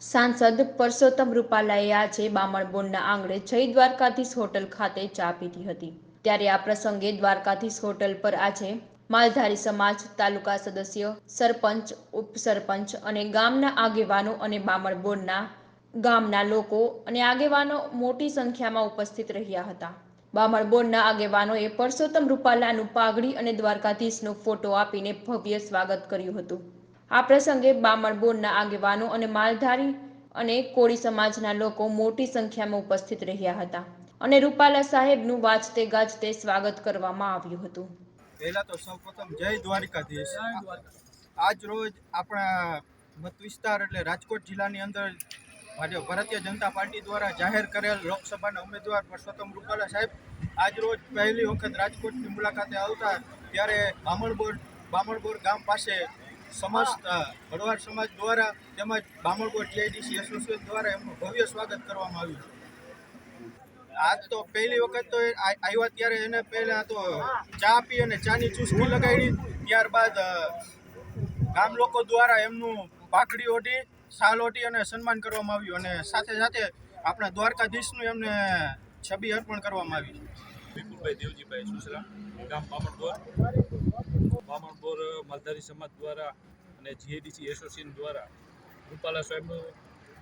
સાંસદ પરસોત્તમ રૂપાલાએ આજે બામણબોર્ડના આંગણે જય દ્વારકાધીશ હોટલ ખાતે ચા પીધી હતી. ત્યારે આ પ્રસંગે દ્વારકાધીશ હોટલ પર આજે માલધારી સમાજ, તાલુકા સદસ્ય, સરપંચ, ઉપસરપંચ અને ગામના આગેવાનો અને બામણબોર્ડના ગામના લોકો અને આગેવાનો મોટી સંખ્યામાં ઉપસ્થિત રહ્યા હતા. બામણબોર્ડના આગેવાનોએ પરસોત્તમ રૂપાલાનું પાઘડી અને દ્વારકાધીશનો ફોટો આપીને ભવ્ય સ્વાગત કર્યું હતું. આ પ્રસંગે બામણ બોર્ડના આગેવાનો અને માલધારી અને કોળી સમાજના લોકો મોટી સંખ્યામાં ઉપસ્થિત રહ્યા હતા અને રૂપાલા સાહેબનું વાંચતે ગાજતે સ્વાગત કરવામાં આવ્યું હતું. પહેલા તો સૌપ્રથમ જય દ્વારિકાધીશ. આજ રોજ આપણા મત વિસ્તાર એટલે રાજકોટ જિલ્લાની અંદર ભારતીય જનતા પાર્ટી દ્વારા જાહેર કરેલ લોકસભાના ઉમેદવાર પરસોત્તમ રૂપાલા સાહેબ આજ રોજ પહેલી વખત રાજકોટની મુલાકાતે આવતા ત્યારે બામણબોર બામણબોર ગામ પાસે સમસ્ત ભરવાડ સમાજ દ્વારા તેમજ બામણકોટ જીઆઈડીસી એસોસિએશન દ્વારા એમનું ભવ્ય સ્વાગત કરવામાં આવ્યું આજ તો પહેલી વખત તો આવ્યા ત્યારે એને પહેલા તો ચા પી અને ચાની ચુસ્કી લગાડી, ત્યારબાદ ગામ લોકો દ્વારા એમનું પાઘડી ઓઢી, શાલ ઓઢી અને સન્માન કરવામાં આવ્યું અને સાથે સાથે આપણા દ્વારકાધીશનું એમને છબી અર્પણ કરવામાં આવી. વિપુલભાઈ દેવજીભાઈ સુસરા, ગામ બામણબોર માલધારી સમાજ દ્વારા અને જીએડીસી એસોસિએશન દ્વારા રૂપાલા સાહેબનું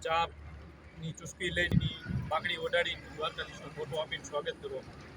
ચાની ચુસ્કી લઈને પાકડી ઓઢાડી દ્વારકાધીશનો ફોટો આપીને સ્વાગત કરવામાં.